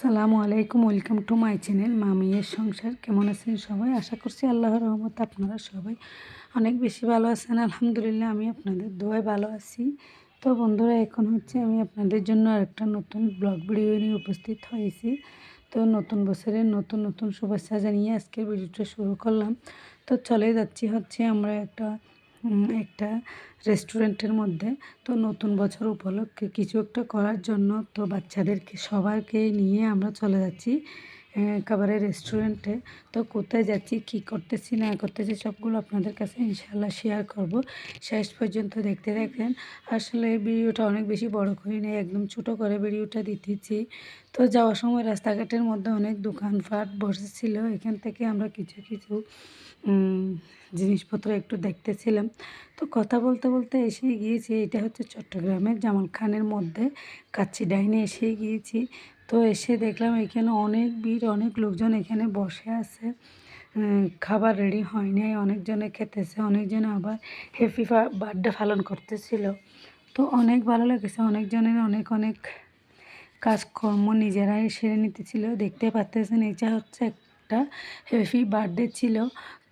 আসসালামু আলাইকুম, welcome to my channel মামিয়ের সংসার। কেমন আছেন সবাই? আশা করছি আল্লাহর রহমত আপনারা সবাই অনেক বেশি ভালো আছেন। আলহামদুলিল্লাহ, আমি আপনাদের দোয়ায় ভালো আছি। তো বন্ধুরা, এখন হচ্ছে আমি আপনাদের জন্য আরেকটা নতুন ব্লগ ভিডিও নিয়ে উপস্থিত হয়েছি। তো নতুন বছরের নতুন নতুন শুভেচ্ছা জানিয়ে আজকের ভিডিওটা শুরু করলাম। তো চলে যাচ্ছি হচ্ছে আমরা একটা একটা রেস্টুরেন্টের মধ্যে। তো নতুন বছর উপলক্ষে কিছু একটা করার জন্য তো বাচ্চাদেরকে সবাইকে নিয়ে আমরা চলে যাচ্ছি। খাবারের রেস্টুরেন্টে তো কোথায় যাচ্ছি, কি করতেছি, না করতেছি, সবগুলো আপনাদের কাছে ইনশাল্লাহ শেয়ার করব। শেষ পর্যন্ত দেখতে দেখেন আসলে এই ভিডিওটা অনেক বেশি বড় করি নেই, একদম ছোট করে ভিডিওটা দিতেছি। তো যাওয়ার সময় রাস্তাঘাটের মধ্যে অনেক দোকানপাট বসেছিল, এখান থেকে আমরা কিছু কিছু জিনিসপত্র একটু দেখতেছিলাম। তো কথা বলতে বলতে এসে গিয়েছি, এটা হচ্ছে চট্টগ্রামের জামাল খানের মধ্যে, কাচ্চি ডাইনে এসে গিয়েছি। তো এসে দেখলাম এখানে অনেক ভিড়, অনেক লোকজন এখানে বসে আছে। খাবার রেডি হয় নাই, অনেকজনে খেতেছে, অনেকজনে আবার হ্যাপি বার্থডে পালন করতেছিল। তো অনেক ভালো লেগেছে, অনেকজনের অনেক অনেক কাজকর্ম নিজেরাই সেরে নিতেছিল। দেখতে পাচ্তেছেন এটা হচ্ছে একটা হ্যাপি বার্থডে ছিল।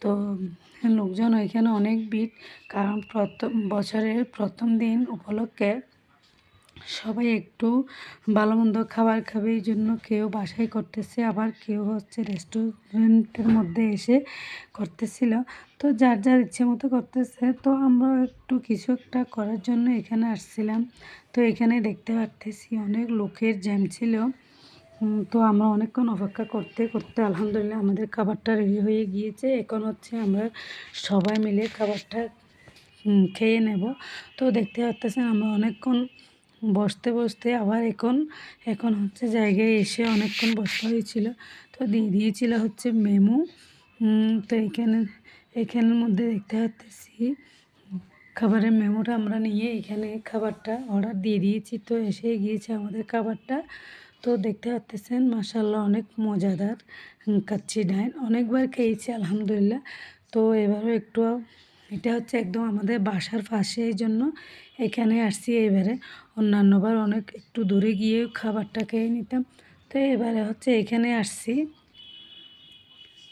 তো লোকজন ওইখানে অনেক ভিড়, কারণ প্রথম বছরের প্রথম দিন উপলক্ষে সবাই একটু ভালো মন্দ খাবার খাবে এই জন্য কেউ বাসায় করতেছে, আবার কেউ হচ্ছে রেস্টুরেন্টের মধ্যে এসে করতেছিল। তো যার যার ইচ্ছে মতো করতেছে, তো আমরা একটু কিছু একটা করার জন্য এখানে আসছিলাম। তো এখানে দেখতে পারতেছি অনেক লোকের জ্যাম ছিল। তো আমরা অনেকক্ষণ অপেক্ষা করতে করতে আলহামদুলিল্লাহ আমাদের খাবারটা রেডি হয়ে গিয়েছে। এখন হচ্ছে আমরা সবাই মিলে খাবারটা খেয়ে নেব। তো দেখতে পাচ্ছেন আমরা অনেকক্ষণ বসতে বসতে আবার এখন এখন হচ্ছে জায়গায় এসে অনেকক্ষণ বসতে হয়েছিল। তো দিয়ে দিয়েছিল হচ্ছে মেমু। তো এখানে, এখানের মধ্যে দেখতে পাচ্ছি, খাবারের মেমোটা আমরা নিয়ে এখানে খাবারটা অর্ডার দিয়ে দিয়েছি। তো এসে গিয়েছে আমাদের খাবারটা। তো দেখতে পাচ্তেছেন মাসাল্লাহ অনেক মজাদার কাচ্চি ডাইন। অনেকবার খেয়েছি, আলহামদুলিল্লাহ। তো এবারও একটু এটা হচ্ছে একদম আমাদের বাসার পাশে এই জন্য এখানে আসছি এবারে। অন্যান্যবার অনেক একটু দূরে গিয়ে খাবারটা খেয়ে নিতাম। তো এবারে হচ্ছে এখানে আসছি।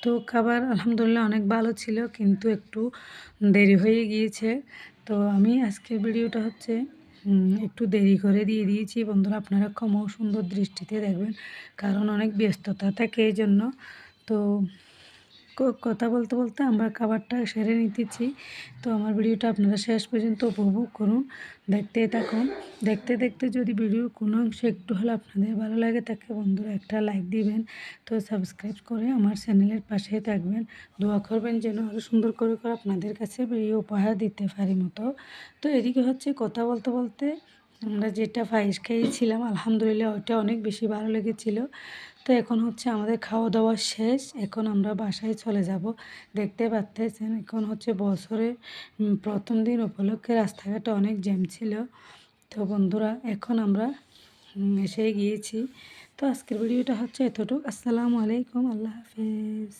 তো খাবার আলহামদুলিল্লাহ অনেক ভালো ছিল, কিন্তু একটু দেরি হয়ে গিয়েছে। তো আমি আজকের ভিডিওটা হচ্ছে একটু দেরি করে দিয়ে দিয়েছি। বন্ধুরা, আপনারা ক্ষমাও সুন্দর দৃষ্টিতে দেখবেন, কারণ অনেক ব্যস্ততা থাকে এই জন্য। তো কথা বলতে বলতে আমরা খাবারটা সেরে নিতেছি। তো আমার ভিডিওটা আপনারা শেষ পর্যন্ত উপভোগ করুন, দেখতে থাকুন। দেখতে দেখতে যদি ভিডিওর কোনো অংশ একটু হলে আপনাদের ভালো লাগে, তাকে বন্ধুরা একটা লাইক দিবেন। তো সাবস্ক্রাইব করে আমার চ্যানেলের পাশে থাকবেন। দোয়া করবেন যেন আরও সুন্দর করে করে আপনাদের কাছে ভিডিও উপহার দিতে পারি মতো। তো এদিকে হচ্ছে কথা বলতে বলতে আমরা যেটা ফাইস খেয়েছিলাম, আলহামদুলিল্লাহ ওইটা অনেক বেশি ভালো লেগেছিলো। তো এখন হচ্ছে আমাদের খাওয়া দাওয়া শেষ, এখন আমরা বাসায় চলে যাব। দেখতে পাচ্ছেন, এখন হচ্ছে বছরের প্রথম দিন উপলক্ষে রাস্তাঘাটে অনেক জ্যাম ছিল। তো বন্ধুরা, এখন আমরা এসে গিয়েছি। তো আজকের ভিডিওটা হচ্ছে এতটুকু। আসসালামু আলাইকুম, আল্লাহ হাফিজ।